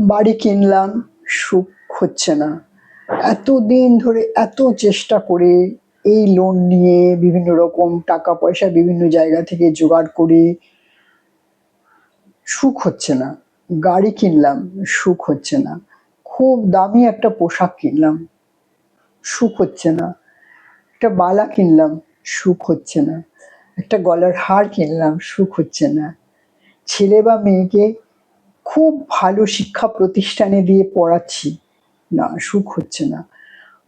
বাড়ি কিনলাম, সুখ হচ্ছে না। এতদিন ধরে এত চেষ্টা করে এই লোন নিয়ে বিভিন্ন রকম টাকা পয়সা বিভিন্ন জায়গা থেকে জোগাড় করে, সুখ হচ্ছে না। গাড়ি কিনলাম, সুখ হচ্ছে না। খুব দামি একটা পোশাক কিনলাম, সুখ হচ্ছে না। একটা বালা কিনলাম, সুখ হচ্ছে না। একটা গলার হার কিনলাম, সুখ হচ্ছে না। ছেলে বা মেয়েকে খুব ভালো শিক্ষা প্রতিষ্ঠানে দিয়ে পড়াচ্ছি। না, সুখ হচ্ছে না।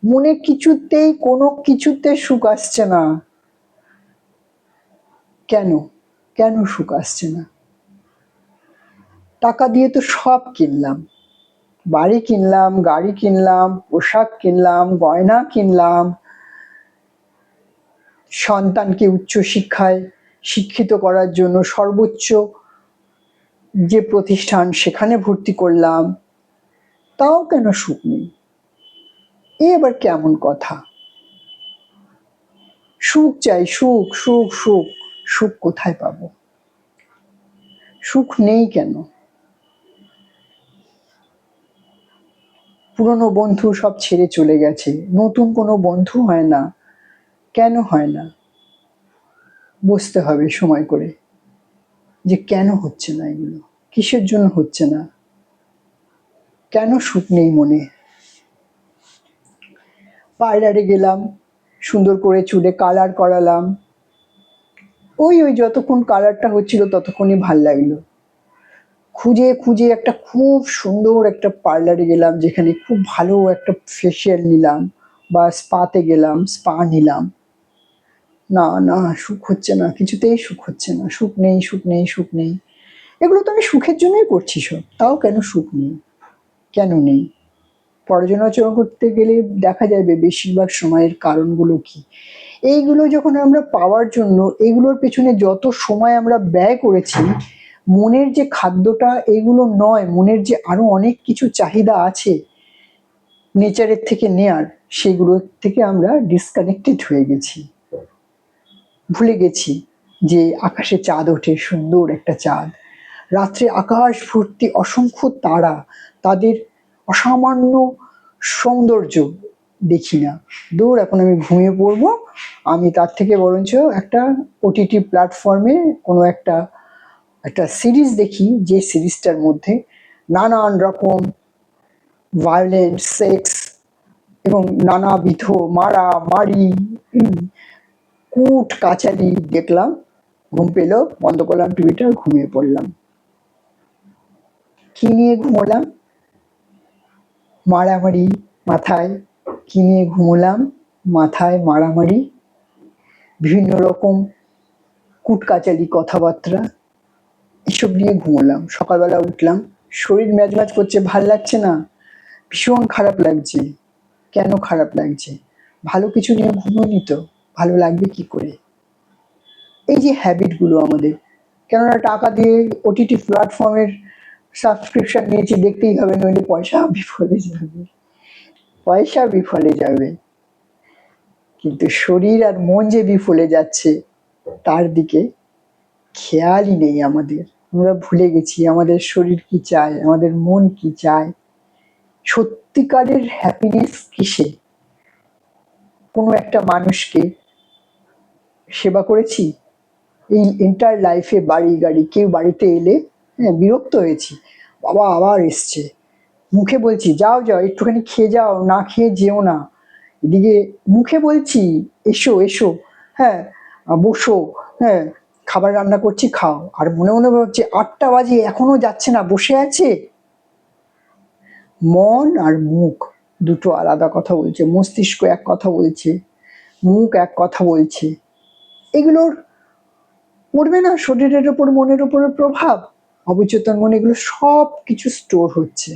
মনে কিছুতেই কোনো কিছুতে সুখ আসছে না। কেন? কেন সুখ আসছে না? টাকা দিয়ে তো সব কিনলাম। বাড়ি কিনলাম, গাড়ি কিনলাম, পোশাক কিনলাম, গয়না কিনলাম। সন্তানকে উচ্চশিক্ষায় শিক্ষিত করার জন্য সর্বোচ্চ যে প্রতিষ্ঠান সেখানে ভর্তি করলাম, তাও কেন সুখ নেই? এ আবার কেমন কথা? সুখ চাই, সুখ সুখ সুখ সুখ কোথায় পাবো? সুখ নেই কেন? পুরনো বন্ধু সব ছেড়ে চলে গেছে, নতুন কোনো বন্ধু হয় না। কেন হয় না? বুঝতে হবে সময় করে। যে কেন হচ্ছে না এগুলো? কিসের জন্য হচ্ছে না? কেন সুখ নেই মনে? পার্লারে গেলাম, সুন্দর করে চুলে কালার করালাম। ওই ওই যতক্ষণ কালারটা হচ্ছিল ততক্ষণই ভালো লাগল। খুঁজে খুঁজে একটা খুব সুন্দর একটা পার্লারে গেলাম, যেখানে খুব ভালো একটা ফেসিয়াল নিলাম বা স্পাতে গেলাম স্পা নিলাম। না না, সুখ হচ্ছে না, কিছুতেই সুখ হচ্ছে না। সুখ নেই সুখ নেই সুখ নেই। এগুলো তো আমি সুখের জন্যই করছি সব। তাও কেন সুখ নেই? কেন নেই? পর্যালোচনা করতে গেলে দেখা যাবে বেশিরভাগ সময়ের কারণগুলো কি? এইগুলো যখন আমরা পাওয়ার জন্য, এইগুলোর পেছনে যত সময় আমরা ব্যয় করেছি, মনের যে খাদ্যটা এগুলো নয়, মনের যে আরও অনেক কিছু চাহিদা আছে নেচারের থেকে নেয়ার, সেগুলোর থেকে আমরা ডিসকানেক্টেড হয়ে গেছি। ভুলে গেছি যে আকাশে চাঁদ ওঠে, সুন্দর একটা চাঁদ। রাত্রে আকাশ ভর্তি অসংখ্য তারা, তাদের অসামান্য সৌন্দর্য দেখি না। দূর, এখন আমি ঘুমিয়ে পড়ব। আমি তার থেকে বরঞ্চ একটা ওটিটি প্ল্যাটফর্মে কোনো একটা একটা সিরিজ দেখি, যে সিরিজটার মধ্যে নানান রকম ভায়োলেন্ট সেক্স এবং নানাবিধ মারা, মারি কুট কাচারি দেখলাম, ঘুম পেল, বন্ধ করলাম টিভিটা ঘুমিয়ে পড়লাম। কি নিয়ে ঘুমোলাম? মারামারি মাথায়। কি নিয়ে ঘুমোলাম? মাথায় মারামারি। বিভিন্ন রকম কুটকাচালি কথাবার্তা। এসব নিয়ে ঘুমোলাম। সকালবেলা উঠলাম। শরীর ম্যাজম্যাজ করছে, ভালো লাগছে না? ভীষণ খারাপ লাগছে। কেন খারাপ লাগছে? ভালো কিছু নিয়ে ঘুমোনি তো? ভালো লাগবে কি করে? এই যে হ্যাবিটগুলো আমাদের, কেননা টাকা দিয়ে ওটিটি প্ল্যাটফর্মের সাবস্ক্রিপশন নিয়েছি, দেখতেই হবে, নইলে পয়সা বিফলে যাবে। পয়সা বিফলে যাবে। কিন্তু শরীর আর মন যে বিফলে যাচ্ছে, তার দিকে খেয়ালই নেই আমাদের। আমরা ভুলে গেছি, আমাদের শরীর কি চায়, আমাদের মন কি চায়। সত্যিকারের হ্যাপিনেস কিসে কোনো একটা মানুষকে সেবা করেছি? এই এন্টার লাইফে বাড়ি গাড়ি, কেউ বাড়িতে এলে হ্যাঁ বিরক্ত হয়েছি। বাবা আবার এসছে। মুখে বলছি, যাও যাও, একটুখানি খেয়ে যাও, না খেয়ে যেও না। এদিকে মুখে বলছি, এসো এসো হ্যাঁ বসো হ্যাঁ খাবার রান্না করছি, খাও। আর মনে মনে ভাবছি, আটটা বাজে, এখনও যাচ্ছে না, বসে আছে? মন আর মুখ। দুটো আলাদা কথা বলছে, মস্তিষ্ক এক কথা বলছে, মুখ এক কথা বলছে। এগুলোর পড়বে না শরীরের ওপর, মনের উপরে প্রভাব। অবচেতন মনে এগুলো সব কিছু স্টোর হচ্ছে।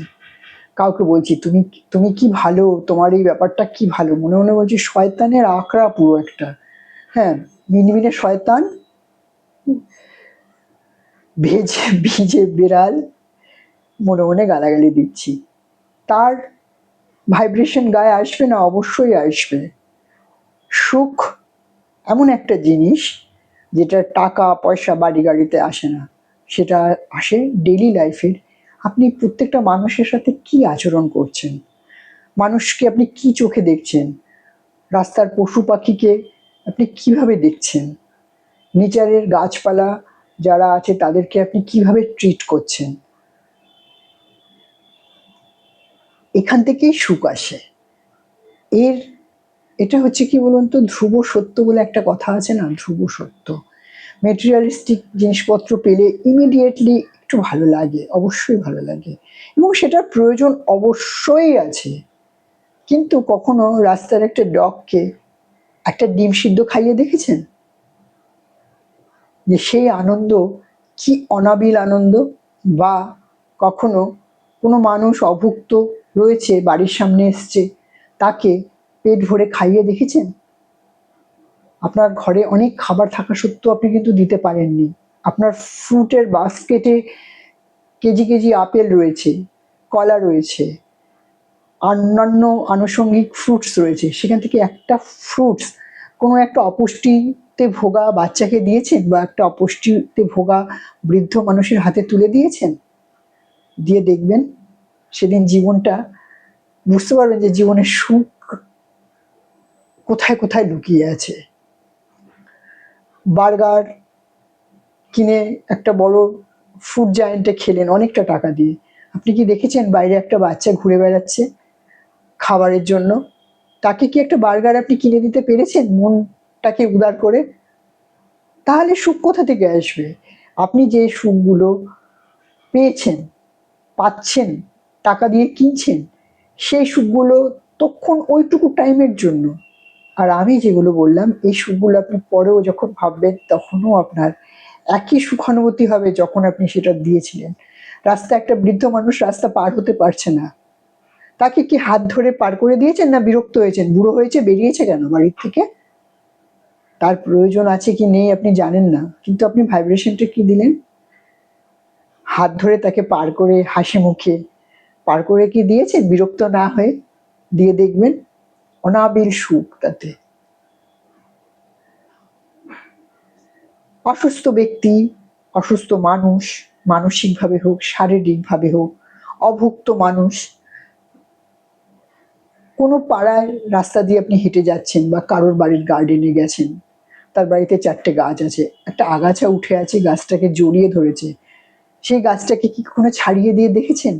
কাউকে বলছি, তুমি তুমি কি ভালো? তোমার এই ব্যাপারটা কি ভালো? মনে মনে বলছি, শয়তানের আঁকড়া পুরো একটা। হ্যাঁ মিনমিনে শয়তান ভেজে, ভিজে বেড়াল মনে মনে গালাগালি দিচ্ছি। তার ভাইব্রেশন গায়ে আসবে না, অবশ্যই আসবে। সুখ এমন একটা জিনিস যেটা টাকা, পয়সা, বাড়ি গাড়িতে আসে না। সেটা আসে ডেলি লাইফের আপনি প্রত্যেকটা মানুষের সাথে কি আচরণ করছেন? মানুষকে আপনি কি চোখে দেখছেন? রাস্তার পশু পাখিকে আপনি কীভাবে দেখছেন? নেচারের গাছপালা যারা আছে তাদেরকে আপনি কীভাবে ট্রিট করছেন? এখান থেকেই সুখ আসে। এর, এটা হচ্ছে কি বলুন তো ধ্রুব সত্য বলে একটা কথা আছে না, ধ্রুব সত্য। মেটেরিয়ালিস্টিক জিনিসপত্র পেলে ইমিডিয়েটলি একটু ভালো লাগে, অবশ্যই ভালো লাগে। এবং সেটার প্রয়োজন অবশ্যই আছে। কিন্তু কখনো রাস্তার একটা ডগকে একটা ডিম সিদ্ধ খাইয়ে দেখেছেন? যে সেই আনন্দ কি অনাবিল আনন্দ? বা কখনো কোনো মানুষ অভুক্ত রয়েছে, বাড়ির সামনে এসছে। তাকে পেট ভরে খাইয়ে দেখেছেন? আপনার ঘরে অনেক খাবার থাকা সত্ত্বেও আপনি কিন্তু দিতে পারেননি। আপনার ফ্রুটের বাস্কেটে কেজি কেজি আপেল রয়েছে, কলা রয়েছে অন্যান্য আনুষঙ্গিক ফ্রুটস রয়েছে। সেখান থেকে একটা ফ্রুটস, কোনো একটা অপুষ্টিতে ভোগা বাচ্চাকে দিয়েছেন বা একটা অপুষ্টিতে ভোগা বৃদ্ধ মানুষের হাতে তুলে দিয়েছেন? দিয়ে দেখবেন সেদিন জীবনটা বুঝতে পারবেন যে জীবনের সুখ কোথায় কোথায় লুকিয়ে আছে। বার্গার কিনে একটা বড় ফুড জায়েন্টে খেলেন অনেকটা টাকা দিয়ে। আপনি কি দেখেছেন বাইরে একটা বাচ্চা ঘুরে বেড়াচ্ছে খাবারের জন্য? তাকে কি একটা বার্গার আপনি কিনে দিতে পেরেছেন? মনটাকে উদার করে? তাহলে সুখ কোথা থেকে আসবে? আপনি যে সুখগুলো পেয়েছেন, পাচ্ছেন টাকা দিয়ে কিনছেন, সেই সুখগুলো তখন ওইটুকু টাইমের জন্য। আর আমি যেগুলো বললাম, এই সুখগুলো আপনি পরেও যখন ভাববেন, তখনও আপনার একই সুখানুভূতি হবে যখন আপনি সেটা দিয়েছিলেন। রাস্তা একটা বৃদ্ধ মানুষ রাস্তা পার হতে পারছে না। তাকে কি হাত ধরে পার করে দিয়েছেন না বিরক্ত হয়েছেন? বুড়ো হয়েছে, বেরিয়েছে কেন বাড়ির থেকে? তার প্রয়োজন আছে কি নেই আপনি জানেন না, কিন্তু আপনি ভাইব্রেশনটা কি দিলেন? হাত ধরে তাকে পার করে হাসি মুখে পার করে কি দিয়েছেন বিরক্ত না হয়ে দিয়ে দেখবেন অনাবিল সুখ তাতে। অসুস্থ ব্যক্তি, অসুস্থ মানুষ, মানসিকভাবে হোক, শারীরিকভাবে হোক, অভুক্ত মানুষ, কোনো পাড়ায় রাস্তা দিয়ে আপনি হেঁটে যাচ্ছেন বা কারোর বাড়ির গার্ডেনে গেছেন, তার বাড়িতে চারটে গাছ আছে, একটা আগাছা উঠে আছে, গাছটাকে জড়িয়ে ধরেছে, সেই গাছটাকে কি কখনো ছাড়িয়ে দিয়ে দেখেছেন?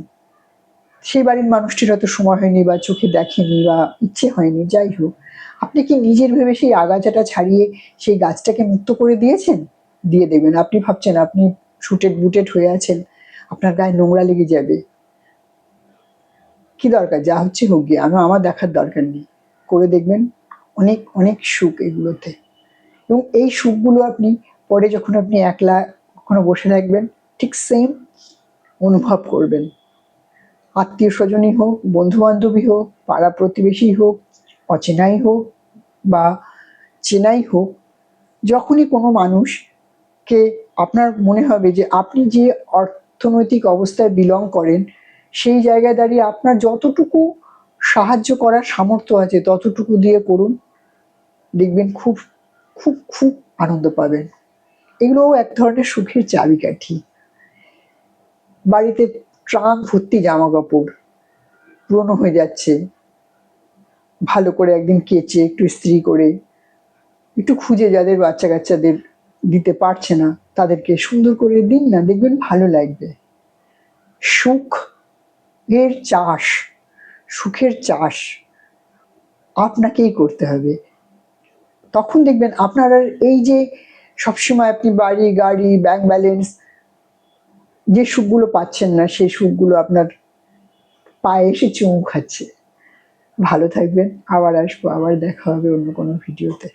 সেই বাড়ির মানুষটির হয়তো সময় হয়নি বা চোখে দেখেনি বা ইচ্ছে হয়নি, যাই হোক। আপনি কি নিজের ভেবে সেই আগাছাটা ছাড়িয়ে সেই গাছটাকে মুক্ত করে দিয়েছেন? দিয়ে দেবেন। আপনি ভাবছেন আপনি ছুটেড বুটেড হয়ে আছেন, আপনার গায়ে নোংরা লেগে যাবে। কি দরকার? যা হচ্ছে হোক গিয়ে। আমি, আমার দেখার দরকার নেই। করে দেখবেন অনেক অনেক সুখ এগুলোতে। এবং এই সুখগুলো আপনি পরে যখন আপনি একলা কখনো বসে থাকবেন, ঠিক সেম অনুভব করবেন। আত্মীয় স্বজনই হোক বন্ধু বান্ধবী হোক, পাড়া প্রতিবেশী হোক, অচেনাই হোক বা চেনাই হোক, যখনই কোনো মানুষকে আপনার মনে হবে যে আপনি যে অর্থনৈতিক অবস্থায় বিলং করেন, সেই জায়গায় দাঁড়িয়ে আপনার যতটুকু সাহায্য করার সামর্থ্য আছে ততটুকু দিয়ে করুন, দেখবেন খুব খুব খুব আনন্দ পাবেন। এগুলোও এক ধরনের সুখের চাবিকাঠি। বাড়িতে ট্রাঙ্ক ভর্তি জামা কাপড় পুরনো হয়ে যাচ্ছে। ভালো করে একদিন কেচে একটু ইস্ত্রি করে একটু খুঁজে যাদের বাচ্চা কাচ্চাদের দিতে পারছে না, তাদেরকে সুন্দর করে দিন না, দেখবেন ভালো লাগবে। সুখ এর চাষ, সুখের চাষ আপনাকেই করতে হবে। তখন দেখবেন আপনার এই যে সবসময় আপনি বাড়ি, গাড়ি ব্যাংক ব্যালেন্স যে সুখগুলো পাচ্ছেন না, সেই সুখগুলো আপনার পায়ে এসে চুমু খাচ্ছে। ভালো থাকবেন, আবার আসব, আবার দেখা হবে অন্য কোনো ভিডিওতে।